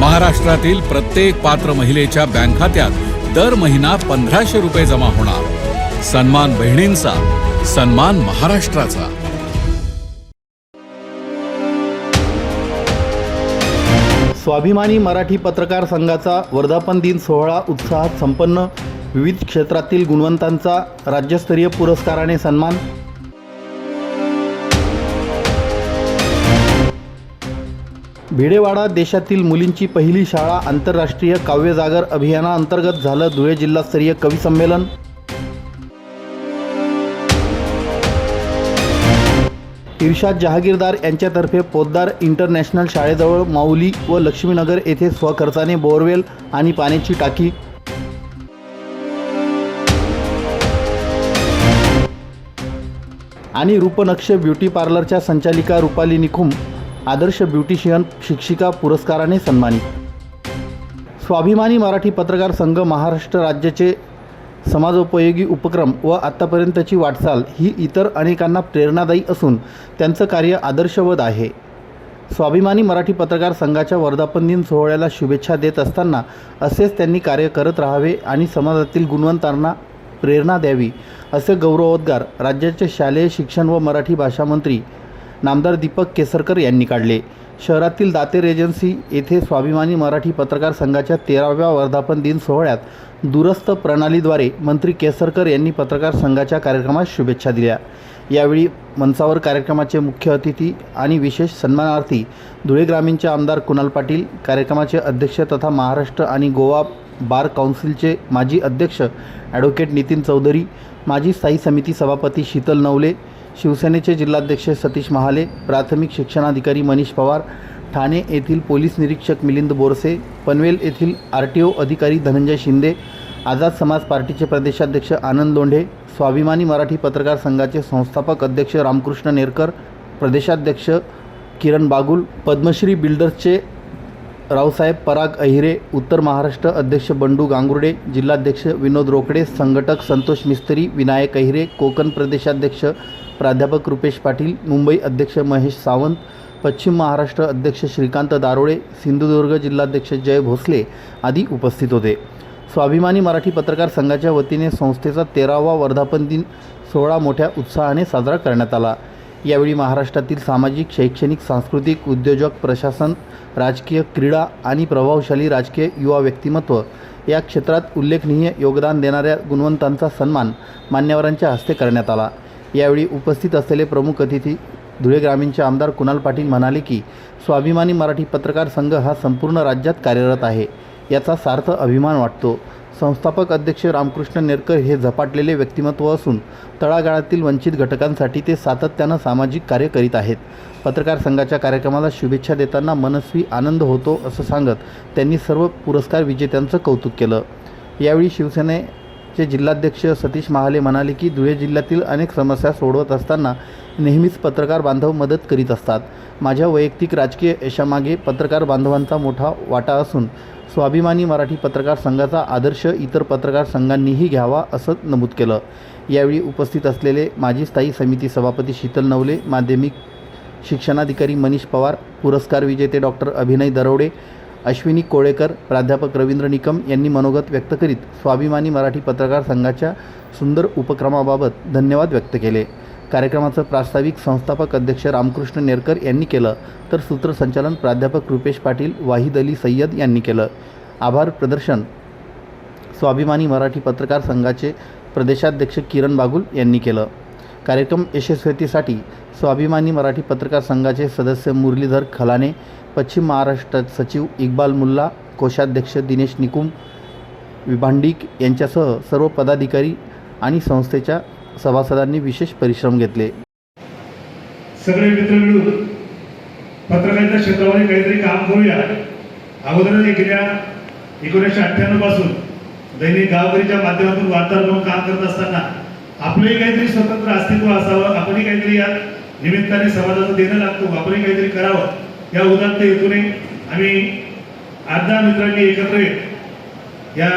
महाराष्ट्रातील प्रत्येक पात्र महिलेच्या बँक खात्यात दर महिना पंधराशे रुपये जमा होणार. सन्मान बहिणींचा सन्मान महाराष्ट्राचा. स्वाभिमानी मराठी पत्रकार संघाचा वर्धापन दिन सोहळा उत्साहात संपन्न. विविध क्षेत्रातील गुणवंतांचा राज्यस्तरीय पुरस्काराने सन्मान. भिडेवाडा देशातील मुलींची पहिली शाळा आंतरराष्ट्रीय काव्यजागर अभियानाअंतर्गत झालं धुळे जिल्हास्तरीय कवी संमेलन. इर्शाद जहागीरदार यांच्यातर्फे पोद्दार इंटरनॅशनल शाळेजवळ माऊली व लक्ष्मीनगर येथे स्वखर्चाने बोअरवेल आणि पाण्याची टाकी. आणि रूपनक्ष ब्युटी पार्लरच्या संचालिका रुपाली निखुम आदर्श ब्युटिशियन शिक्षिका पुरस्काराने सन्मानित. स्वाभिमानी मराठी पत्रकार संघ महाराष्ट्र राज्याचे समाजोपयोगी उपक्रम व आत्तापर्यंतची वाटचाल ही इतर अनेकांना प्रेरणादायी असून त्यांचं कार्य आदर्शवद आहे. स्वाभिमानी मराठी पत्रकार संघाच्या वर्धापनदिन सोहळ्याला शुभेच्छा देत असताना असेच त्यांनी कार्य करत राहावे आणि समाजातील गुणवंतांना प्रेरणा द्यावी असे गौरवोद्गार राज्याचे शालेय शिक्षण व मराठी भाषा मंत्री नामदार दीपक केसरकर यांनी काढले. शहरातील दातेर एजन्सी येथे स्वाभिमानी मराठी पत्रकार संघाच्या तेराव्या वर्धापन दिन सोहळ्यात दूरस्थ प्रणालीद्वारे मंत्री केसरकर यांनी पत्रकार संघाच्या कार्यक्रमास शुभेच्छा दिल्या. यावेळी मंचावर कार्यक्रमाचे मुख्य अतिथी आणि विशेष सन्मानार्थी धुळे ग्रामीणचे आमदार कुणाल पाटील कार्यक्रमाचे अध्यक्ष तथा महाराष्ट्र आणि गोवा बार काउन्सिलचे माजी अध्यक्ष ॲडव्होकेट नितीन चौधरी माजी स्थायी समिती सभापती शीतल नवले शिवसेनेचे जिल्हाध्यक्ष सतीश महाले प्राथमिक शिक्षणाधिकारी मनीष पवार ठाणे येथील पोलीस निरीक्षक मिलिंद बोरसे पनवेल येथील आर टी ओ अधिकारी धनंजय शिंदे आझाद समाज पार्टीचे प्रदेशाध्यक्ष आनंद लोंढे स्वाभिमानी मराठी पत्रकार संघाचे संस्थापक अध्यक्ष रामकृष्ण नेरकर प्रदेशाध्यक्ष किरण बागुल पद्मश्री बिल्डर्सचे रावसाहेब पराग अहिरे उत्तर महाराष्ट्र अध्यक्ष बंडू गांगुर्डे जिल्हाध्यक्ष विनोद रोकडे संघटक संतोष मिस्त्री विनायक अहिरे कोकण प्रदेशाध्यक्ष प्राध्यापक रुपेश पाटील मुंबई अध्यक्ष महेश सावंत पश्चिम महाराष्ट्र अध्यक्ष श्रीकांत दारोळे सिंधुदुर्ग जिल्हाध्यक्ष जय भोसले आदी उपस्थित होते. स्वाभिमानी मराठी पत्रकार संघाच्या वतीने संस्थेचा तेरावा वर्धापन दिन सोहळा मोठ्या उत्साहाने साजरा करण्यात आला. यावेळी महाराष्ट्रातील सामाजिक शैक्षणिक सांस्कृतिक उद्योजक प्रशासन राजकीय क्रीडा आणि प्रभावशाली राजकीय युवा व्यक्तिमत्व या क्षेत्रात उल्लेखनीय योगदान देणाऱ्या गुणवंतांचा सन्मान मान्यवरांच्या हस्ते करण्यात आला. यावेळी उपस्थित असलेले प्रमुख अतिथी धुळे ग्रामीणचे आमदार कुणाल पाटील म्हणाले की स्वाभिमानी मराठी पत्रकार संघ हा संपूर्ण राज्यात कार्यरत आहे. याचा सार्थ अभिमान वाटतो. संस्थापक अध्यक्ष रामकृष्ण नेरकर हे झपाटलेले व्यक्तिमत्व असून तळागाळातील वंचित घटकांसाठी ते सातत्यानं सामाजिक कार्य करीत आहेत. पत्रकार संघाच्या कार्यक्रमाला शुभेच्छा देताना मनस्वी आनंद होतो असं सांगत त्यांनी सर्व पुरस्कार विजेत्यांचं कौतुक केलं. यावेळी शिवसेने चे जिल्हाध्यक्ष सतीश महाले म्हणाले की धुळे जिल्ह्यातील अनेक समस्या सोडवत असताना नेहमीच पत्रकार बांधव मदत करीत असतात. माझ्या वैयक्तिक राजकीय यशामागे पत्रकार बांधवांचा मोठा वाटा असून स्वाभिमानी मराठी पत्रकार संघाचा आदर्श इतर पत्रकार संघांनीही घ्यावा असं नमूद केलं. यावेळी उपस्थित असलेले माजी स्थायी समिती सभापती शीतल नवले माध्यमिक शिक्षणाधिकारी मनीष पवार पुरस्कार विजेते डॉक्टर अभिनय दरवडे अश्विनी कोळेकर प्राध्यापक रवींद्र निकम यांनी मनोगत व्यक्त करीत स्वाभिमानी मराठी पत्रकार संघाच्या सुंदर उपक्रमाबाबत धन्यवाद व्यक्त केले. कार्यक्रमाचं प्रास्ताविक संस्थापक अध्यक्ष रामकृष्ण नेरकर यांनी केलं तर सूत्रसंचालन प्राध्यापक रुपेश पाटील वाहिद अली सय्यद यांनी केलं. आभार प्रदर्शन स्वाभिमानी मराठी पत्रकार संघाचे प्रदेशाध्यक्ष किरण बागुल यांनी केलं. कार्यक्रम यशस्वीतेसाठी स्वाभिमानी मराठी पत्रकार संघाचे सदस्य मुरलीधर खलाने पश्चिम महाराष्ट्र सचिव इक्बाल मुल्ला कोषाध्यक्ष दिनेश निकुम विभांडिक यांच्यासह सर्व पदाधिकारी आणि संस्थेच्या सभासदांनी विशेष परिश्रम घेतले. सगळे मित्र मिळून पत्रकारिता क्षेत्रामध्ये काहीतरी काम करूया. अगोदर गेल्या एकोणीसशे अठ्ठ्याण्णवपासून दैनिक गावकरीच्या माध्यमातून वार्ताहर म्हणून काम करत असताना आपलंही काहीतरी स्वतंत्र अस्तित्व असावं आपणही काहीतरी या निमित्ताने समाजाचं देणं लागतो आपणही काहीतरी करावं. या उदात्त हेतूने आम्ही आठ दहा मित्रांनी एकत्र येत या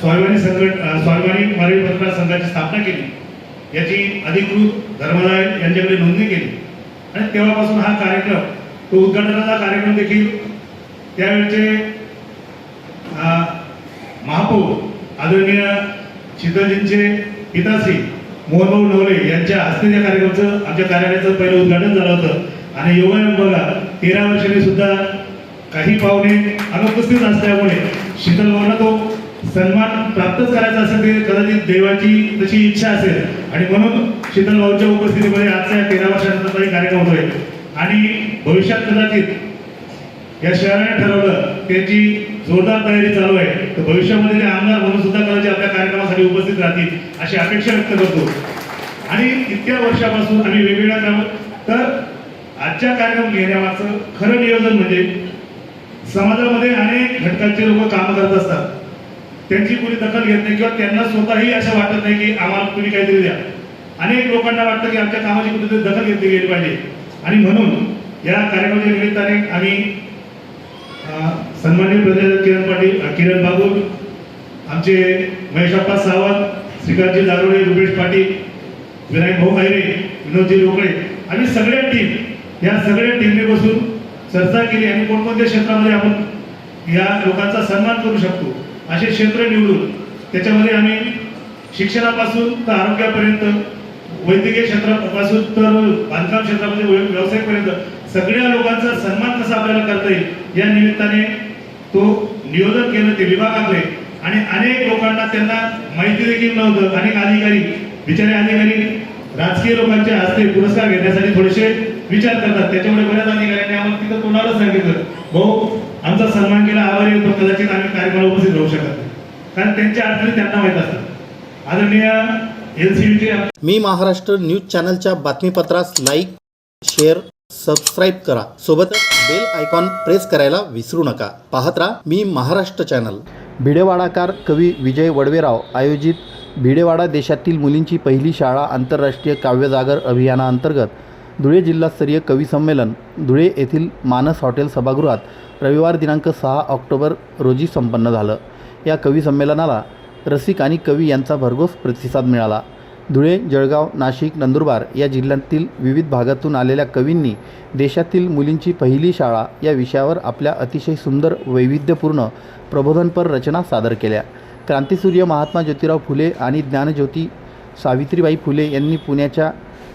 स्वाभिमानी संघट स्वाभिमानी मराठी पत्रकार संघाची स्थापना केली. याची अधिकृत धर्मदाय यांच्याकडे नोंदणी केली. आणि तेव्हापासून हा कार्यक्रम तो उद्घाटनाचा कार्यक्रम देखील त्यावेळचे महापौर आदरणीय शीतलजींचे पिताश्री मोहनभाऊ नवले यांच्या हस्ते त्या कार्यक्रमाचं आमच्या कार्यालयाचं पहिलं उद्घाटन झालं होतं. आणि योगायोग बघा तेरा वर्षांनी सुद्धा काही पाहुणे अनुपस्थित असल्यामुळे शीतल भाऊला तो सन्मान प्राप्तच करायचा असेल ते कदाचित देवाची तशी इच्छा असेल. आणि म्हणून शीतल भाऊच्या उपस्थितीमध्ये आजचा या तेरा वर्षांचा कार्यक्रम होतोय. आणि भविष्यात कदाचित या शहराने ठरवलं त्याची जोरदार तयारी चालू आहे. तर भविष्यामध्ये ते आमदार म्हणून सुद्धा कदाचित आपल्या कार्यक्रमासाठी उपस्थित राहतील अशी अपेक्षा व्यक्त करतो. आणि इतक्या वर्षापासून आम्ही वेगवेगळ्या काम तर आजच्या कार्यक्रम घेण्यामागचं खरं नियोजन म्हणजे समाजामध्ये अनेक घटकांचे लोक काम करत असतात. त्यांची कोणी दखल घेत नाही किंवा त्यांना स्वतःही असं वाटत नाही की आम्हाला तुम्ही काहीतरी द्या. अनेक लोकांना वाटतं की आमच्या कामाची कुठेतरी दखल घेतली गेली पाहिजे. आणि म्हणून या कार्यक्रमाच्या निमित्ताने आम्ही अं, सन्माननीय किरण पाटील किरण बागुल आमचे महेशप्पा सावंत श्रीकांतजी दारोडे रुपेश पाटील विनायक भाऊ खैरे विनोदजी लोकडे आणि सगळ्या टीम या सगळ्या टीमने बसून चर्चा केली आणि कोणकोणत्या क्षेत्रामध्ये आपण या लोकांचा सन्मान करू शकतो असे क्षेत्र निवडून त्याच्यामध्ये आम्ही शिक्षणापासून तर आरोग्यापर्यंत वैद्यकीय क्षेत्रापासून तर बांधकाम क्षेत्रामध्ये व्यावसायिकपर्यंत व्यवसायापर्यंत सगळ्या लोकांचा सन्मान कसा आपल्याला करता येईल या निमित्ताने तो नियोजन केलं ते विभाग आणि अनेक लोकांना त्यांना माहिती देखील नव्हतं. अनेक अधिकारी बिचारे अधिकारी राजकीय लोकांच्या हस्ते पुरस्कार घेण्यासाठी थोडेसे विचार करतात. त्याच्यामुळे बऱ्याच अधिकाऱ्यांनी आम्हाला तिथं तोंडाला सांगितलं. भाऊ आमचा सन्मान केला आभारी पण कदाचित आम्ही कार्यक्रमाला उपस्थित राहू शकत नाही. कारण त्यांच्या अडचणी त्यांना माहीत असतात. आदरणीय एल सी मी महाराष्ट्र न्यूज चॅनलच्या बातमीपत्रास लाईक शेअर सबस्क्राईब करा. सोबतच बेल आयकॉन प्रेस करायला विसरू नका. पाहत राहा मी महाराष्ट्र चॅनल भिडेवाडाकार कवी विजय वडवेराव आयोजित भिडेवाडा देशातील मुलींची पहिली शाळा आंतरराष्ट्रीय काव्यजागर अभियानाअंतर्गत धुळे जिल्हास्तरीय कवी संमेलन धुळे येथील मानस हॉटेल सभागृहात रविवार दिनांक सहा ऑक्टोबर रोजी संपन्न झालं. या कवी संमेलनाला रसिक आणि कवी यांचा भरघोस प्रतिसाद मिळाला. धुळे जळगाव नाशिक नंदुरबार या जिल्ह्यांतील विविध भागातून आलेल्या कवींनी देशातील मुलींची पहिली शाळा या विषयावर आपल्या अतिशय सुंदर वैविध्यपूर्ण प्रबोधनपर रचना सादर केल्या. क्रांतिसूर्य महात्मा ज्योतिराव फुले आणि ज्ञानज्योती सावित्रीबाई फुले यांनी पुण्याच्या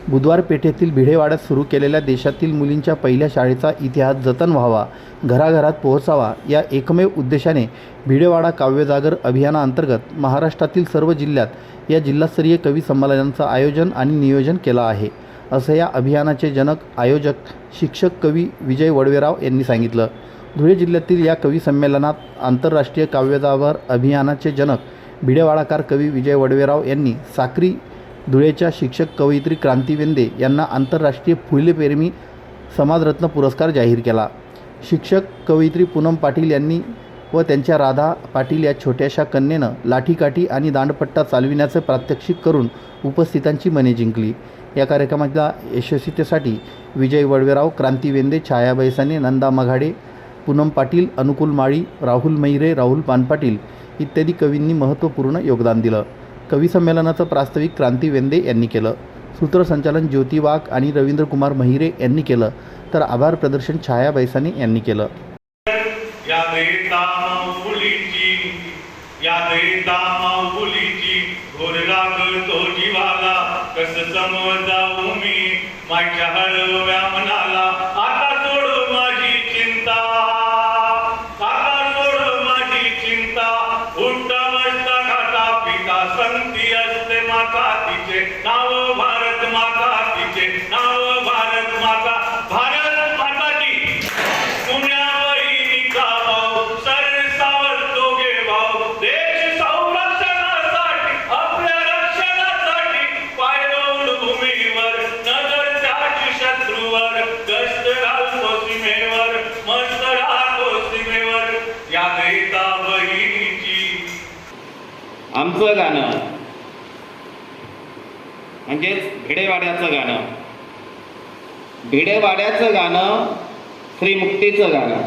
बुधवार पेठेतील भिडेवाड्यात सुरू केलेल्या देशातील मुलींच्या पहिल्या शाळेचा इतिहास जतन व्हावा घराघरात पोहोचावा या एकमेव उद्देशाने भिडेवाडा काव्यजागर अभियानाअंतर्गत महाराष्ट्रातील सर्व जिल्ह्यात या जिल्हास्तरीय कवी संमेलनांचं आयोजन आणि नियोजन केलं आहे. असं या अभियानाचे जनक आयोजक शिक्षक कवी विजय वडवेराव यांनी सांगितलं. धुळे जिल्ह्यातील या कवी संमेलनात आंतरराष्ट्रीय काव्यजागर अभियानाचे जनक भिडेवाडाकार कवी विजय वडवेराव यांनी साक्री धुळेच्या शिक्षक कवयित्री क्रांती वेंदे यांना आंतरराष्ट्रीय फुलेप्रेमी समाजरत्न पुरस्कार जाहीर केला. शिक्षक कवयित्री पूनम पाटील यांनी व त्यांच्या राधा पाटील या छोट्याशा कन्येनं लाठीकाठी आणि दांडपट्टा चालविण्याचं प्रात्यक्षिक करून उपस्थितांची मने जिंकली. या कार्यक्रमाच्या यशस्वीतेसाठी विजय वडवेराव क्रांती वेंदे छाया बैसाने नंदा मघाडे पूनम पाटील अनुकूल माळी राहुल मैरे राहुल पानपाटील इत्यादी कवींनी महत्त्वपूर्ण योगदान दिलं. कविसंमेलनाचं प्रास्ताविक क्रांती वेंदे यांनी केलं. सूत्रसंचालन ज्योती वाघ आणि रवींद्रकुमार महिरे यांनी केलं. तर आभार प्रदर्शन छाया बैसाने यांनी केलं. माझ्या देता माऊलीची आमचं गाणं. म्हणजेच भिडेवाड्याचं गाणं. भिडेवाड्याचं गाणं श्रीमुक्तीचं गाणं.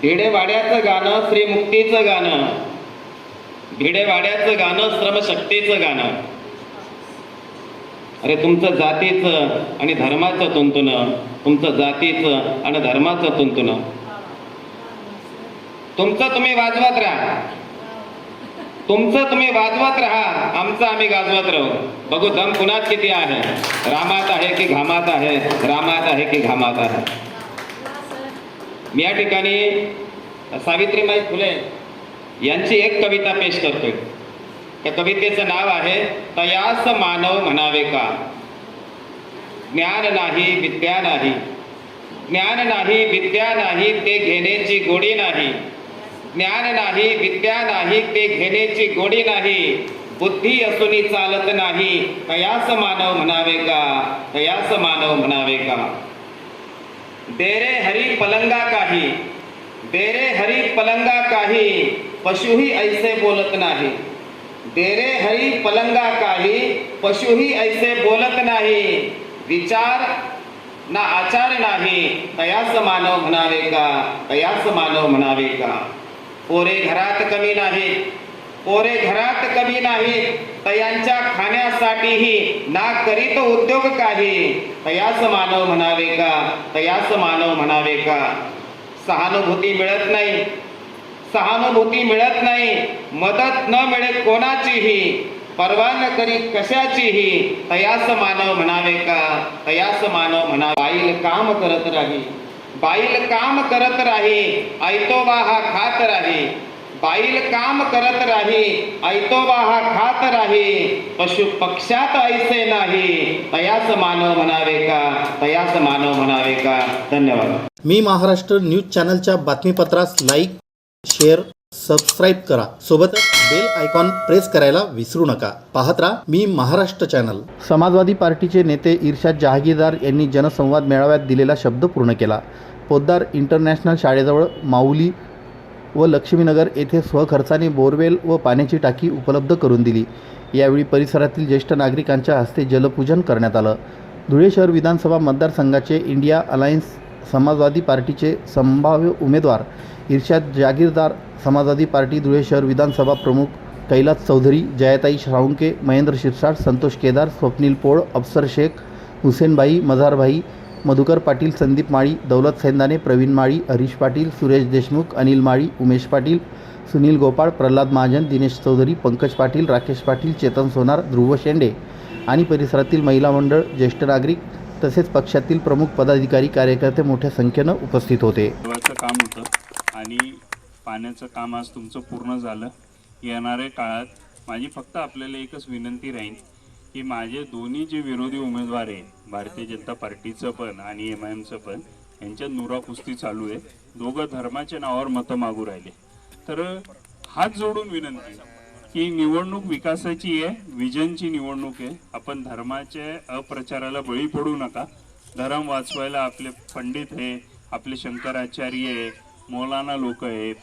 भिडेवाड्याचं गाणं श्रीमुक्तीचं गाणं. भिडेवाड्याचं गाणं श्रमशक्तीचं गाणं. अरे तुमचं जातीचं आणि धर्माचं तुंतुनं तुमचं जातीचं आणि धर्माचं तुंतुनं तुमचं तुम्ही वाजवत राहा. तुमचं तुम्ही वाजवत राहा. आमचं आम्ही गाजवत राहू. बघू दम कुणात किती आहे? रामात आहे की घामात आहे? रामात आहे की घामात आहे? मी या ठिकाणी सावित्रीबाई फुले यांची एक कविता पेश करतोय. त्या कवितेचं नाव आहे तयास मानव म्हणावे का? ज्ञान नाही विद्या नाही. ज्ञान नाही विद्या नाही ते घेण्याची गोडी नाही. ज्ञान नाही विद्या नाही ते घेण्याची गोडी नाही बुद्धी असूनी चालत नाही. कयास मानव म्हणावे का? कयास मानव म्हणावे का? देरे हरी पलंगा काही देरे हरी पलंगा काही पशुही ऐसे बोलत नाही. देरे हरी पलंगा काही पशुही ऐसे बोलत नाही. विचार ना आचार नाही. तयास मानव म्हणावे का? तयास मानव म्हणावे का? पोरे घरात कमी नाहीत. पोरे घरात कमी नाहीत. तयांच्या खाण्यासाठीही ना करीत उद्योग काही. तयास मानव म्हणावे का? तयास मानव म्हणावे का? सहानुभूती मिळत नाही. सहानुभूती मिळत नाही. मदत न मिळे कोणाचीही? परवा न करी कशाचीही तयास मानव म्हणावे का? तयास मानव म्हणा बाईल काम करत राही. बाईल काम करत राही ऐतोबा हा खात राही. बाईल काम करत राही ऐतोबा हा खात राही. पशु पक्षात ऐसे नाही. तयास मानव म्हणावे का? तयास मानव म्हणावे का? धन्यवाद. मी महाराष्ट्र न्यूज चॅनलच्या बातमीपत्रास लाईक शेअर सबस्क्राईब करा. सोबतच बेल आयकॉन प्रेस करायला विसरू नका. पाहत राहा मी महाराष्ट्र चॅनल समाजवादी पार्टीचे नेते इर्शाद जहागीरदार यांनी जनसंवाद मेळाव्यात दिलेला शब्द पूर्ण केला. पोद्दार इंटरनॅशनल शाळेजवळ माऊली व लक्ष्मीनगर येथे स्वखर्चाने बोरवेल व पाण्याची टाकी उपलब्ध करून दिली. यावेळी परिसरातील ज्येष्ठ नागरिकांच्या हस्ते जलपूजन करण्यात आलं. धुळे शहर विधानसभा मतदारसंघाचे इंडिया अलायन्स समाजवादी पार्टीचे संभाव्य उमेदवार इर्शाद जागीरदार समाजवादी पार्टी धुळे शहर विधानसभा प्रमुख कैलास चौधरी जयाताई श्रावणके महेंद्र शिरसाट संतोष केदार स्वप्नील पोळ अफसर शेख हुसेनबाई मझारभाई मधुकर पाटील संदीप माळी दौलत सेंदाने प्रवीण माळी हरीश पाटील सुरेश देशमुख अनिल माळी उमेश पाटील सुनील गोपाळ प्रल्हाद महाजन दिनेश चौधरी पंकज पाटील राकेश पाटील चेतन सोनार ध्रुव शेंडे आणि परिसरातील महिला मंडळ ज्येष्ठ नागरिक तसेच पक्षातील प्रमुख पदाधिकारी कार्यकर्ते मोठ्या संख्येनं उपस्थित होते. काम होतं आणि पाण्याचं काम आज तुमचं पूर्ण झालं. येणाऱ्या काळात माझी फक्त आपल्याला एकच विनंती राहील की माझे दोन्ही जे विरोधी उमेदवार आहेत भारतीय जनता पार्टीचं पण आणि एम आय एमचं पण यांच्यात नुरा कुस्ती चालू आहे. दोघं धर्माच्या नावावर मतं मागू राहिले. तर हात जोडून विनंती की निवडणूक विकासाची आहे विजनची निवडणूक आहे. आपण धर्माच्या अप्रचाराला बळी पडू नका. धर्म वाचवायला आपले पंडित आहे आपले शंकराचार्य आहे मौलाना लोक आहेत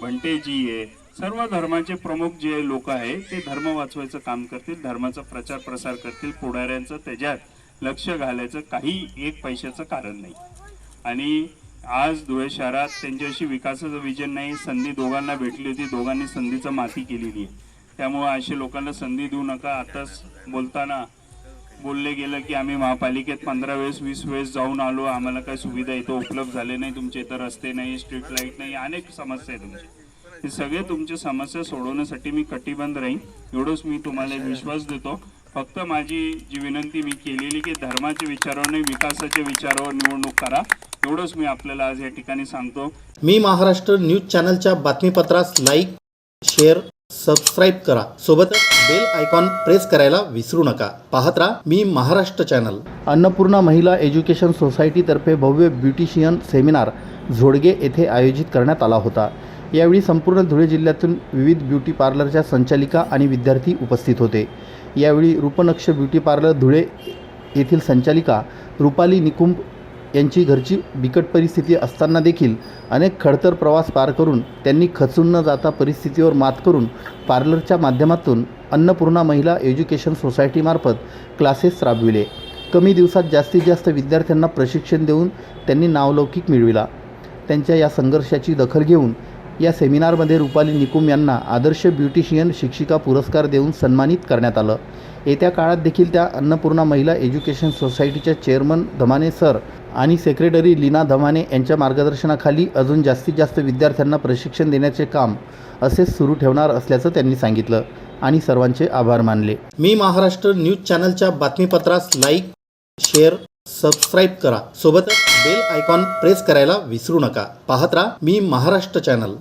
भंटेजी आहे सर्व धर्माचे प्रमुख जे लोक आहे ते धर्म वाचवायचं काम करतील धर्माचा प्रचार प्रसार करतील पुढाऱ्यांचं त्याच्यात लक्ष घालायचं काही एक पैशाचं कारण नाही. आणि आज धुळे शहरात त्यांच्याशी विकासाचं विजन नाही संधी दोघांना भेटली होती दोघांनी संधीचं माती केलेली आहे. त्यामुळे असे लोकांना संधी देऊ नका आताच बोलताना बोलले गेलं की आम्ही महापालिकेत पंधरा वेळेस वीस वेळेस जाऊन आलो. आम्हाला काही सुविधा इथं उपलब्ध झाले नाही. तुमच्या इथं रस्ते नाही स्ट्रीट लाइट नाही अनेक समस्या आहे तुमच्या हे सगळे तुमच्या समस्या सोडवण्यासाठी मी कटिबंध राहीन. एवढंच मी तुम्हाला विश्वास देतो. फक्त माझी जी विनंती मी केलेली की धर्माच्या विचारावर नाही विकासाच्या विचारावर निवडणूक करा. एवढंच मी आपल्याला आज या ठिकाणी सांगतो. मी महाराष्ट्र न्यूज चॅनलच्या बातमीपत्रास लाईक शेअर सबस्क्राईब करा. सोबतच बेल आयकॉन प्रेस करायला विसरू नका. पाहत राहा मी महाराष्ट्र चॅनल. अन्नपूर्णा महिला एज्युकेशन सोसायटीतर्फे भव्य ब्युटिशियन सेमिनार झोडगे येथे आयोजित करण्यात आला होता. यावेळी संपूर्ण धुळे जिल्ह्यातून विविध ब्युटी पार्लरच्या संचालिका आणि विद्यार्थी उपस्थित होते. यावेळी रूपनक्ष ब्युटी पार्लर धुळे येथील संचालिका रुपाली निकुंभ यांची घरची बिकट परिस्थिती असताना देखील अनेक खडतर प्रवास पार करून त्यांनी खचून न जाता परिस्थितीवर मात करून पार्लरच्या माध्यमातून अन्नपूर्णा महिला एज्युकेशन सोसायटीमार्फत क्लासेस राबविले. कमी दिवसात जास्तीत जास्त विद्यार्थ्यांना प्रशिक्षण देऊन त्यांनी नावलौकिक मिळविला. त्यांच्या या संघर्षाची दखल घेऊन या सेमिनारमध्ये रुपाली निकुम यांना आदर्श ब्युटिशियन शिक्षिका पुरस्कार देऊन सन्मानित करण्यात आलं. येत्या काळात देखील त्या अन्नपूर्णा महिला एज्युकेशन सोसायटीच्या चेअरमन धमाने सर आणि सेक्रेटरी लीना धमाने यांच्या मार्गदर्शनाखाली अजून जास्तीत जास्त विद्यार्थ्यांना प्रशिक्षण देण्याचे काम असेच सुरू ठेवणार असल्याचं त्यांनी सांगितलं आणि सर्वांचे आभार मानले. मी महाराष्ट्र न्यूज चॅनलच्या बातमीपत्रास लाईक शेअर सबस्क्राईब करा. सोबतच बेल आयकॉन प्रेस करायला विसरू नका. पाहत राहा मी महाराष्ट्र चॅनल.